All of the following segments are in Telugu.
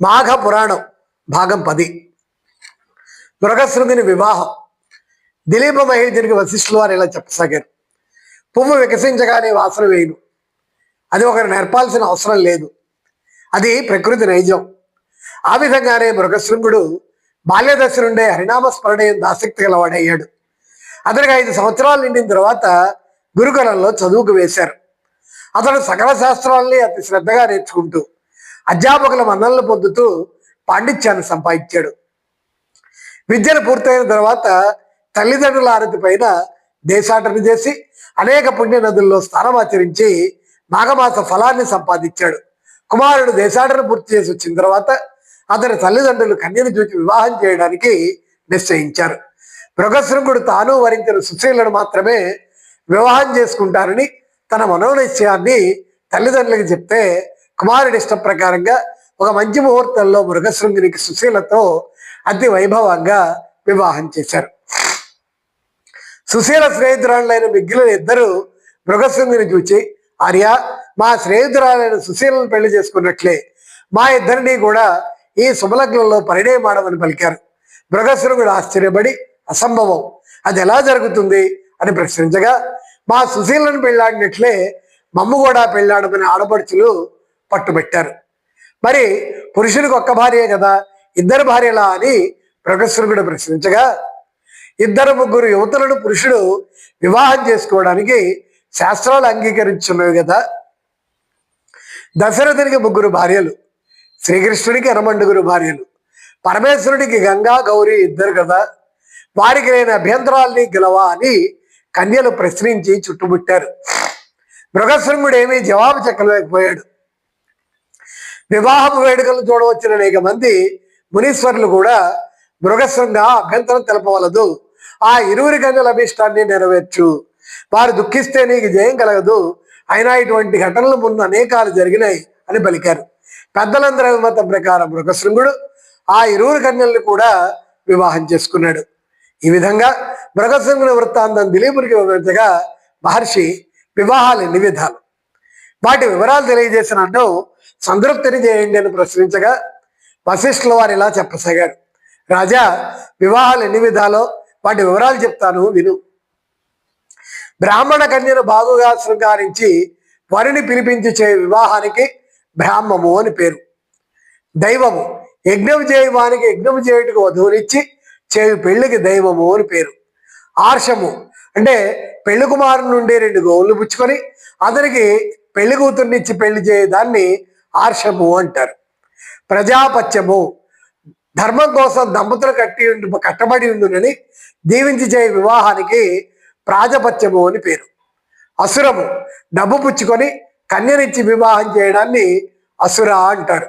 మాఘ పురాణం భాగం పది. మృగశృంగిని వివాహం. దిలీప మహేజునికి వశిష్ఠులు వారు ఇలా చెప్పసాగారు. పువ్వు వికసించగానే వాసన వేయను. అది ఒకరు నేర్పాల్సిన అవసరం లేదు. అది ప్రకృతి నైజం. ఆ విధంగానే మృగశృంగుడు బాల్యదశ నుండే హరినామ స్మరణయం ఆసక్తి గలవాడయ్యాడు. అతనికి ఐదు సంవత్సరాలు నిండిన తర్వాత గురుకులంలో చదువుకు వేశారు. అతను సకల శాస్త్రాలని అతి శ్రద్ధగా నేర్చుకుంటూ అధ్యాపకుల మన్నలను పొందుతూ పాండిత్యాన్ని సంపాదించాడు. విద్యను పూర్తయిన తర్వాత తల్లిదండ్రుల ఆరతి పైన దేశాటన చేసి అనేక పుణ్య నదుల్లో స్నానమాచరించి మాఘమాస ఫలాన్ని సంపాదించాడు. కుమారుడు దేశాటన పూర్తి చేసి వచ్చిన తర్వాత అతని తల్లిదండ్రులు కన్యను చూచి వివాహం చేయడానికి నిశ్చయించారు. మృగశృంగుడు తాను వరించిన సుశీలను మాత్రమే వివాహం చేసుకుంటారని తన మనోనిశ్చయాన్ని తల్లిదండ్రులకు చెప్తే కుమారుడి ఇష్టం ప్రకారంగా ఒక మంచి ముహూర్తంలో మృగశృంగునికి సుశీలతో అతి వైభవంగా వివాహం చేశారు. సుశీల స్నేహితురాళ్ళైన మిగిలిన ఇద్దరు మృగశృంగిని చూచి ఆర్య మా స్నేహితురాలైన సుశీలను పెళ్ళి చేసుకున్నట్లే మా ఇద్దరిని కూడా ఈ శుభలగ్నంలో పరిణయమాడమని పలికారు. మృగశృంగుడు ఆశ్చర్యపడి అసంభవం అది ఎలా జరుగుతుంది అని ప్రశ్నించగా మా సుశీలను పెళ్ళాడినట్లే మమ్మ కూడా పెళ్ళాడమని ఆడపడుచులు పట్టుబెట్టారు. మరి పురుషునికి ఒక్క భార్యే కదా ఇద్దరు భార్యలా అని ప్రకృష్ణుడు ప్రశ్నించగా ఇద్దరు ముగ్గురు యువతులను పురుషుడు వివాహం చేసుకోవడానికి శాస్త్రాలు అంగీకరించున్నవి కదా. దశరథునికి ముగ్గురు భార్యలు శ్రీకృష్ణుడికి ఎనమండుగురు భార్యలు పరమేశ్వరుడికి గంగా గౌరి ఇద్దరు కదా. వారికి లేని అభ్యంతరాల్ని గెలవా అని కన్యలు ప్రశ్నించి చుట్టుముట్టారు. మృగశృంగుడు ఏమీ జవాబు చెక్కలేకపోయాడు వివాహపు వేడుకలు చూడవచ్చిన అనేక మంది మునీశ్వరులు కూడా మృగశృంగ అభ్యంతరం తెలపవలదు. ఆ ఇరువురి గంజల అభిష్టాన్ని నెరవేర్చు. వారు దుఃఖిస్తే నీకు జయం కలగదు. అయినా ఇటువంటి ఘటనలు ముందు అనేకాలు జరిగినాయి అని పలికారు. పెద్దలందరి మతం ప్రకారం మృగశృంగుడు ఆ ఇరువురు కన్యల్ని కూడా వివాహం చేసుకున్నాడు. ఈ విధంగా మృగశృంగుని వృత్తాంతం దిలీపునికి వివరించగా మహర్షి వివాహాలు ఎన్ని విధాలు? వాటి వివరాలు తెలియజేసినట్టు సంతృప్తిని చేయండి అని ప్రశ్నించగా వశిష్ఠుల వారు ఇలా చెప్పసాగారు. రాజా వివాహాలు ఎన్ని విధాలో వాటి వివరాలు చెప్తాను విను. బ్రాహ్మణ కన్యను బాగుగా శృంగారించి వరిని పిలిపించి చే వివాహానికి బ్రాహ్మము అని పేరు. దైవము యజ్ఞం చేయవానికి యజ్ఞం చేయుటకు వధువునిచ్చి చేయు పెళ్ళికి దైవము అని పేరు. ఆర్షము అంటే పెళ్ళి కుమారు నుండి రెండు గోవులు పుచ్చుకొని అతనికి పెళ్ళి కూతుర్నిచ్చి పెళ్ళి చేయదాన్ని ఆర్షము అంటారు. ప్రజాపత్యము. ధర్మం కోసం దంపతులు కట్టి కట్టబడి ఉండునని దీవించి చేయ వివాహానికి ప్రాజపత్యము అని పేరు. అసురము డబ్బు పుచ్చుకొని కన్యనిచ్చి వివాహం చేయడాన్ని అసుర అంటారు.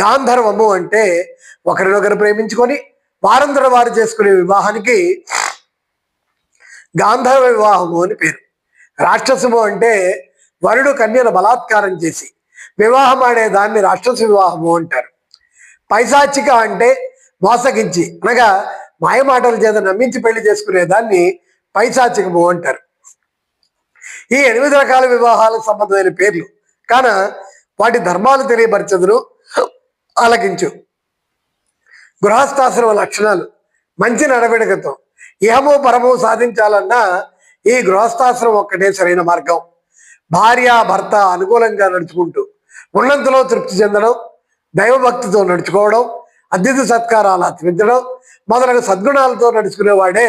గాంధర్వము అంటే ఒకరినొకరు ప్రేమించుకొని వారందరూ వారు చేసుకునే వివాహానికి గాంధర్వ వివాహము అని పేరు. రాక్షసము అంటే వరుడు కన్యను బలాత్కారం చేసి వివాహం ఆడే దాన్ని రాక్షస వివాహము అంటారు. పైశాచిక అంటే మోసగించి అనగా మాయమాటల చేత నమ్మించి పెళ్ళి చేసుకునే దాన్ని పైశాచికము అంటారు. ఈ ఎనిమిది రకాల వివాహాలకు సంబంధమైన పేర్లు కాన వాటి ధర్మాలు తెలియపరచదును ఆలకించు. గృహస్థాశ్రమ లక్షణాలు మంచి నడవడికతో ఇహము పరము సాధించాలన్నా ఈ గృహస్థాశ్రమం ఒక్కటే సరైన మార్గం. భార్య భర్త అనుకూలంగా నడుచుకుంటూ ఉన్నంతలో తృప్తి చెందడం దైవభక్తితో నడుచుకోవడం అతిథి సత్కారాలు ఆచరించడం మొదలగు సద్గుణాలతో నడుచుకునేవాడే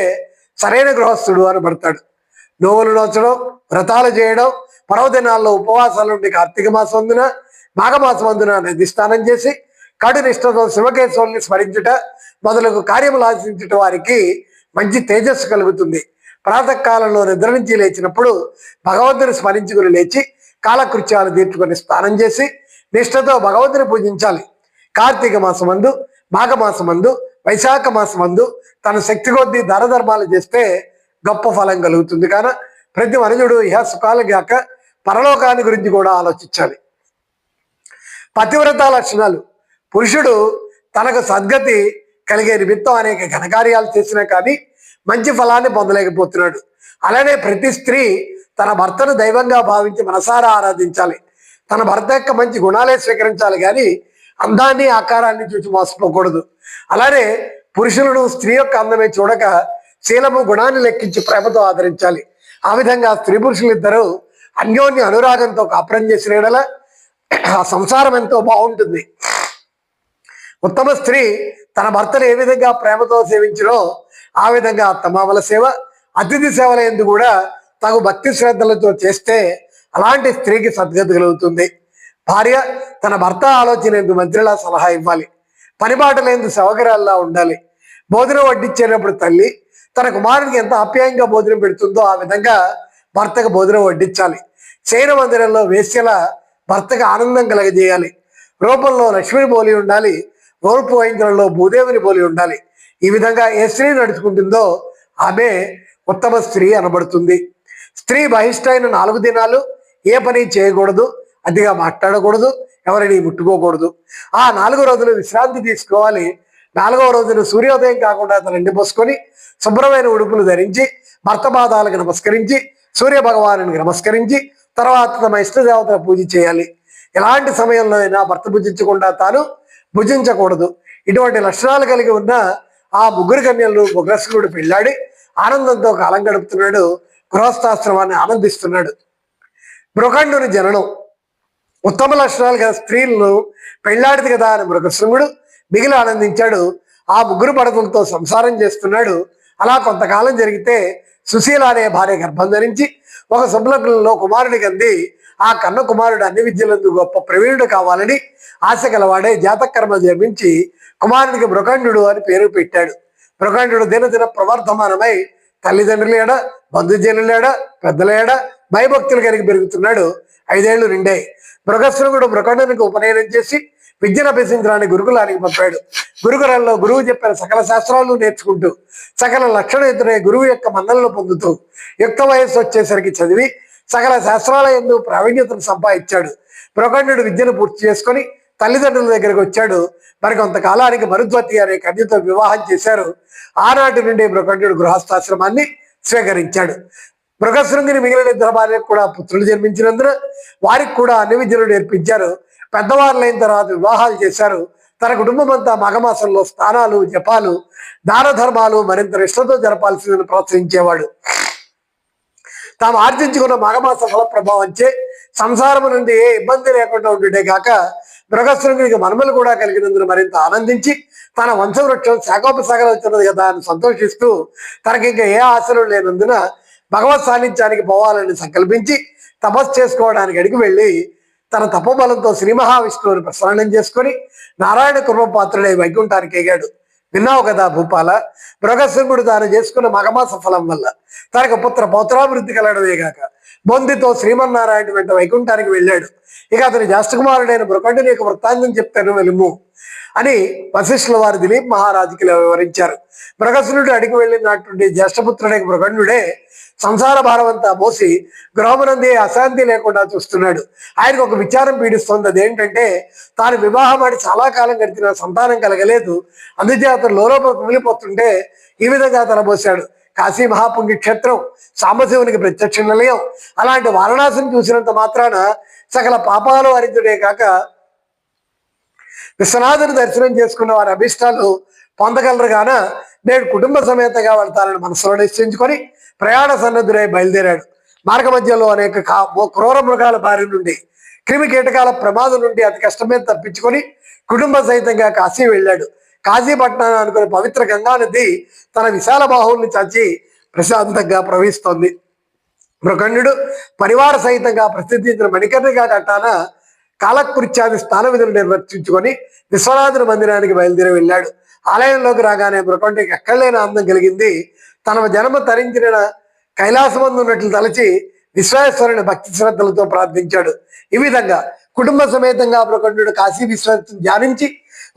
సరైన గృహస్థుడు అని పడతాడు. నోవులు నోచడం వ్రతాలు చేయడం పర్వదినాల్లో ఉపవాసాలు ఉండి కార్తీక మాసం అందున మాఘమాసం అందున నది చేసి కడు నిష్ఠతో శివకేశవుల్ని స్మరించుట మొదలగు కార్యములు ఆశించుట వారికి మంచి తేజస్సు కలుగుతుంది. ప్రాతకాలంలో నిద్ర నుంచి లేచినప్పుడు భగవంతుని స్మరించుకుని లేచి కాలకృత్యాలు తీర్చుకొని స్నానం చేసి నిష్ఠతో భగవంతుని పూజించాలి. కార్తీక మాసమందు మాఘమాసమందు వైశాఖ మాసమందు తన శక్తి కొద్దీ ధర్మాలు చేస్తే గొప్ప ఫలం కలుగుతుంది. కాన ప్రతి మనుజుడు ఇహ సుఖాలు గాక పరలోకాన్ని గురించి కూడా ఆలోచించాలి. పతివ్రత లక్షణాలు. పురుషుడు తనకు సద్గతి కలిగే నిమిత్తం అనేక ఘనకార్యాలు చేసినా కానీ మంచి ఫలాన్ని పొందలేకపోతున్నాడు. అలానే ప్రతి స్త్రీ తన భర్తను దైవంగా భావించి మనసారా ఆరాధించాలి. తన భర్త యొక్క మంచి గుణాలే స్వీకరించాలి కానీ అందాన్ని ఆకారాన్ని చూసి మోసపోకూడదు. అలానే పురుషులను స్త్రీ యొక్క అందమే చూడక శీలము గుణాన్ని లెక్కించి ప్రేమతో ఆదరించాలి. ఆ విధంగా స్త్రీ పురుషులిద్దరూ అన్యోన్య అనురాగంతో కాపురం చేసిన ఆ సంసారం ఎంతో బాగుంటుంది. ఉత్తమ స్త్రీ తన భర్తను ఏ విధంగా ప్రేమతో సేవించినో ఆ విధంగా అత్తమామల సేవ అతిథి సేవల ఎందు కూడా తగు భక్తి శ్రద్ధలతో చేస్తే అలాంటి స్త్రీకి సద్గతి కలుగుతుంది. భార్య తన భర్త ఆలోచన ఎందు మంత్రిలా సలహా ఇవ్వాలి. పనిబాటలేందు సౌకర్యాల్లా ఉండాలి. భోజనం వడ్డించేటప్పుడు తల్లి తన కుమారునికి ఎంత ఆప్యాయంగా భోజనం పెడుతుందో ఆ విధంగా భర్తకు భోజనం వడ్డించాలి. చైన మందిరంలో వేశ్యల భర్తకు ఆనందం కలగజేయాలి. రూపంలో లక్ష్మీ బోలి ఉండాలి. ఓర్పు వహించడంలో భూదేవిని పోలి ఉండాలి. ఈ విధంగా ఏ స్త్రీ నడుచుకుంటుందో ఆమె ఉత్తమ స్త్రీ అనబడుతుంది. స్త్రీ బహిష్టైన నాలుగు దినాలు ఏ పని చేయకూడదు అతిగా మాట్లాడకూడదు ఎవరిని ముట్టుకోకూడదు. ఆ నాలుగు రోజులు విశ్రాంతి తీసుకోవాలి. నాలుగవ రోజున సూర్యోదయం కాకుండా తన ఎండి పోసుకొని శుభ్రమైన ఉడుపులు ధరించి భర్త పాదాలకు నమస్కరించి సూర్య భగవానునికి నమస్కరించి తర్వాత తమ ఇష్ట పూజ చేయాలి. ఎలాంటి సమయంలో అయినా భర్త పూజించకుండా తాను భుజించకూడదు. ఇటువంటి లక్షణాలు కలిగి ఉన్న ఆ ముగ్గురు కన్యలు ముగ్రసుకుడు పెళ్ళాడి ఆనందంతో కాలం గడుపుతున్నాడు. గృహస్థాశ్రమాన్ని ఆనందిస్తున్నాడు. మృఖండుని జననం. ఉత్తమ లక్షణాలు గల స్త్రీలను పెళ్ళాడిది కదా అని మృగశృంగుడు మిగిలి ఆనందించాడు. ఆ ముగ్గురు పడకలతో సంసారం చేస్తున్నాడు. అలా కొంతకాలం జరిగితే సుశీల అనే భార్య గర్భం ధరించి ఒక శుభలగ్నంలో కుమారుడికి అంది ఆ కన్న కుమారుడు అన్ని విద్యలందు గొప్ప ప్రవీణుడు కావాలని ఆశ గలవాడే జాతకర్మ జన్మించి కుమారుడికి మృఖండు అని పేరు పెట్టాడు. మృఖండు దినదిన ప్రవర్ధమానమై తల్లిదండ్రులేడ బంధుజనులేడ పెద్దలేడ భయభక్తులు కలిగి పెరుగుతున్నాడు. ఐదేళ్ళు రెండే మృగశ్రముడు మృఖండునికి ఉపనయనం చేసి విద్యను అభ్యసించడానికి గురుకులానికి పంపాడు. గురుకులంలో గురువు చెప్పిన సకల శాస్త్రాలు నేర్చుకుంటూ సకల లక్షణయుతుడే గురువు యొక్క మన్నలను పొందుతూ యుక్త వయస్సు వచ్చేసరికి చదివి సకల శాస్త్రాల ఎందు ప్రావీణ్యతను సంపాదించాడు. ప్రకండు విద్యను పూర్తి చేసుకొని తల్లిదండ్రుల దగ్గరకు వచ్చాడు. మరి కొంతకాలానికి మరుద్వతి అనే కన్యతో వివాహం చేశారు. ఆనాటి నుండి మృగండు గృహస్థాశ్రమాన్ని స్వీకరించాడు. మృగశృంగిని మిగిలిన ఇద్దరు భార్యకు కూడా పుత్రులు జన్మించినందున వారికి కూడా అన్ని విద్యలు నేర్పించారు. పెద్దవారులైన తర్వాత వివాహాలు చేశారు. తన కుటుంబం అంతా మాఘమాసంలో స్నానాలు జపాలు దాన ధర్మాలు మరింత నిష్టతో జరపాల్సిందని ప్రోత్సహించేవాడు. తాము ఆర్జించుకున్న మగమాస ఫల ప్రభావంచే సంసారం నుండి ఏ ఇబ్బంది లేకుండా ఉండుండే కాక మృగశృంగునికి మనుమలు కూడా కలిగినందున మరింత ఆనందించి తన వంశవృక్షం శాఖోపశాఖలు వచ్చినది కదా అని సంతోషిస్తూ తనకి ఇంకా ఏ ఆశలు లేనందున భగవత్ సాన్నిధ్యానికి పోవాలని సంకల్పించి తపస్సు చేసుకోవడానికి అడిగి వెళ్ళి తన తపబలంతో శ్రీ మహావిష్ణువుని ప్రసన్నం చేసుకొని నారాయణ కృపపాత్రుడై వైకుంఠానికి ఎగాడు. విన్నావు కదా భూపాల? మృగశృంగుడు తాను చేసుకున్న మగమాస ఫలం వల్ల తనకు పుత్ర పౌత్రాభివృద్ధి కలడమే గాక బొందితో శ్రీమన్నారాయణ వెంట వైకుంఠానికి వెళ్ళాడు. ఇక అతని జ్యేష్ఠకుమారుడైన మృకండుని యొక్క వృత్తాంతం చెప్తాను వెలుము అని వశిష్ఠుల వారి దిలీప్ మహారాజుకి వివరించారు. మృగశునుడు అడిగి వెళ్ళినటువంటి జ్యేష్ఠపుత్రుడైన మృగండుడే సంసార భారమంతా మోసి గృహమునంది అశాంతి లేకుండా చూస్తున్నాడు. ఆయనకు ఒక విచారం పీడిస్తుంది. అదేంటంటే తాను వివాహం ఆడి చాలా కాలం గడిచిన సంతానం కలగలేదు. అందుచేత లోలోపల కుమిలిపోతుంటే ఈ విధంగా తలబోశాడు కాశీ మహాపుణ్యక్షేత్రం సాంబశివునికి ప్రత్యక్ష నిలయం. అలాంటి వారణాసిని చూసినంత మాత్రాన సకల పాపాలు హరితుడే కాక విశ్వనాథుని దర్శనం చేసుకున్న వారి అభిష్టాలు పొందగలరు గాన నేడు కుటుంబ సమేతంగా వెళ్తానని మనసులో నిశ్చయించుకొని ప్రయాణ సన్నద్ధుడై బయలుదేరాడు. మార్గ మధ్యలో అనేక క్రూర మృగాల బారి నుండి క్రిమి కీటకాల ప్రమాదం నుండి అతి కష్టమే తప్పించుకొని కుటుంబ సహితంగా కాశీ వెళ్ళాడు. కాజీపట్నం అనుకునే పవిత్ర గంగా నది తన విశాల బాహువుల్ని చాచి ప్రశాంతంగా ప్రవహిస్తోంది. మృగండు పరివార సహితంగా ప్రసిద్ధించిన మణికర్ణిగా కట్టాన కాలకృత్యాది స్థాన విధులు నిర్వర్తించుకొని విశ్వనాథుని మందిరానికి బయలుదేరి వెళ్ళాడు. ఆలయంలోకి రాగానే మృగండికి ఎక్కడలేని ఆనందం కలిగింది. తన జన్మ తరించిన కైలాసమందు ఉన్నట్లు తలచి విశ్వేశ్వరుని భక్తి శ్రద్ధలతో ప్రార్థించాడు. ఈ విధంగా కుటుంబ సమేతంగా మృగండు కాశీ విశ్వనాథుని ధ్యానించి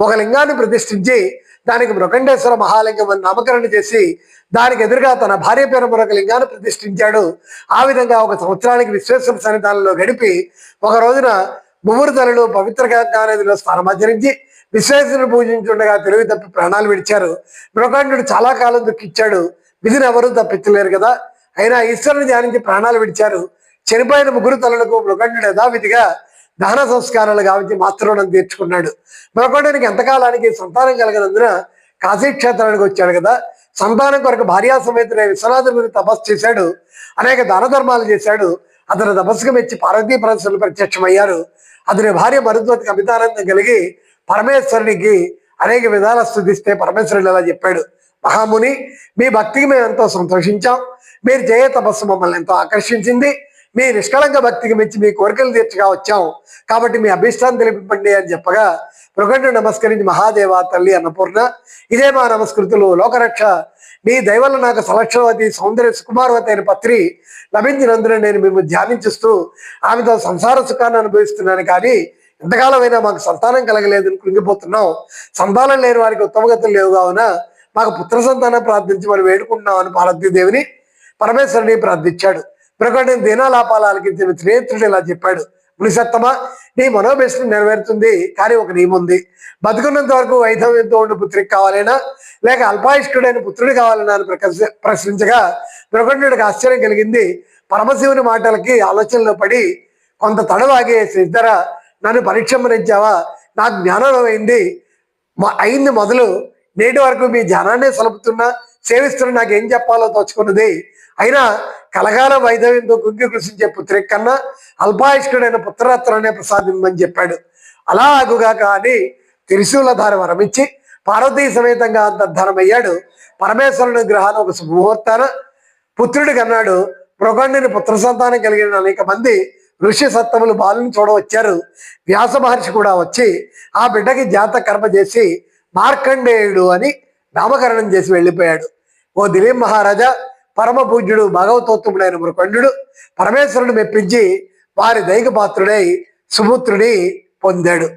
ఒక లింగాన్ని ప్రతిష్ఠించి దానికి మృగండేశ్వర మహాలింగం అని నామకరణ చేసి దానికి ఎదురుగా తన భార్య పేరు మరొక లింగాన్ని ప్రతిష్ఠించాడు. ఆ విధంగా ఒక సంవత్సరానికి విశ్వేశ్వర సన్నిధానంలో గడిపి ఒక రోజున ముహూర్తలలో పవిత్ర గంగానదిలో స్నానమాచరించి విశ్వేశ్వరుని పూజించుండగా తెలివి తప్పి ప్రాణాలు విడిచారు. మృగండు చాలా కాలం దుఃఖించాడు. విధిని ఎవరూ తప్పించలేరు కదా. అయినా ఈశ్వరుని ధ్యానించి ప్రాణాలు విడిచారు. చనిపోయిన ముగ్గురు తలలకు మృగండు యథావిధిగా దహన సంస్కారాలు గావించి మాతృణం తీర్చుకున్నాడు. మరొకటానికి ఎంతకాలానికి సంతానం కలగనందున కాశీ క్షేత్రానికి వచ్చాడు కదా. సంతానం కొరకు భార్యా సమేతుడై విశ్వనాథుని తపస్సు చేశాడు. అనేక దాన ధర్మాలు చేశాడు. అతను తపస్సుకు మెచ్చి పార్వతీ పరమేశ్వరులు ప్రత్యక్షమయ్యారు. అతని భార్య మరుద్వతికి అమితానందం కలిగి పరమేశ్వరునికి అనేక విధాల స్థుతిస్తే పరమేశ్వరుడు ఇలా చెప్పాడు. మహాముని మీ భక్తికి మేము ఎంతో సంతోషించాం. మీరు చేయ తపస్సు మమ్మల్ని ఎంతో ఆకర్షించింది. మీ నిష్కళంక భక్తికి మెచ్చి మీ కోరికలు తీర్చగా వచ్చాం కాబట్టి మీ అభిష్టాన్ని తెలిపిపండి అని చెప్పగా ప్రకండు నమస్కరించి మహాదేవ తల్లి అన్నపూర్ణ ఇదే మా నమస్కృతులు. లోకరక్ష నీ దైవల్ల నాకు సలక్షణవతి సౌందర్య సుకుమారవతి అయిన పత్రి లభించినందున నేను మేము ధ్యానించుస్తూ ఆమెతో సంసార సుఖాన్ని అనుభవిస్తున్నాను. కానీ ఎంతకాలమైనా మాకు సంతానం కలగలేదని కృంగిపోతున్నాం. సంతానం లేని వారికి ఉత్తమగతులు లేవు కావున మాకు పుత్ర సంతానం ప్రార్థించి మనం వేడుకుంటున్నాం అని పార్వతీదేవిని పరమేశ్వరుని ప్రార్థించాడు. ప్రకటన దినాలాపాలు ఆలకించిన స్నేహితుడు ఇలా చెప్పాడు. మునిసత్తమ నీ మనోభీష్టం నెరవేరుతుంది కానీ ఒక నియమం ఉంది. బతుకున్నంత వరకు వైధవ్యంతో ఉండే పుత్రికి కావాలైనా లేక అల్పాయుష్కుడైన పుత్రుడు కావాలన్నా అని ప్రకసి- ప్రశ్నించగా ప్రకటనుడికి ఆశ్చర్యం కలిగింది. పరమశివుని మాటలకి ఆలోచనలో పడి కొంత తడవాగే శ్రీధర నన్ను పరీక్షమరించావా నా జ్ఞానం అయింది. అయింది మొదలు. నేటి వరకు మీ ధ్యానాన్ని సలుపుతున్నా సేవిస్తున్న నాకు ఏం చెప్పాలో తోచుకున్నది. అయినా కలగాల వైధవ్యంతో గుంగి కృషించే పుత్రిక కన్నా అల్పాయుష్కుడైన పుత్రరత్నాన్ని ప్రసాదిందని చెప్పాడు. అలా అగుగాక అని త్రిశూలధార వరమిచ్చి పార్వతీ సమేతంగా అంతర్ధనమయ్యాడు. పరమేశ్వరుని గ్రహాన్ని ఒక శుభముహూర్తాన పుత్రుడు కన్నాడు. మృగండిని పుత్ర సంతానం కలిగిన అనేక మంది ఋషి సత్తములు బాలుని చూడవచ్చారు. వ్యాస మహర్షి కూడా వచ్చి ఆ బిడ్డకి జాత కర్మ చేసి మార్కండేయుడు అని నామకరణం చేసి వెళ్ళిపోయాడు. ఓ దిలీప్ మహారాజా పరమ పూజ్యుడు భగవతోత్తముడైన మృకండు పరమేశ్వరుడు మెప్పించి వారి దైక పాత్రుడై సుపుత్రుడి పొందాడు.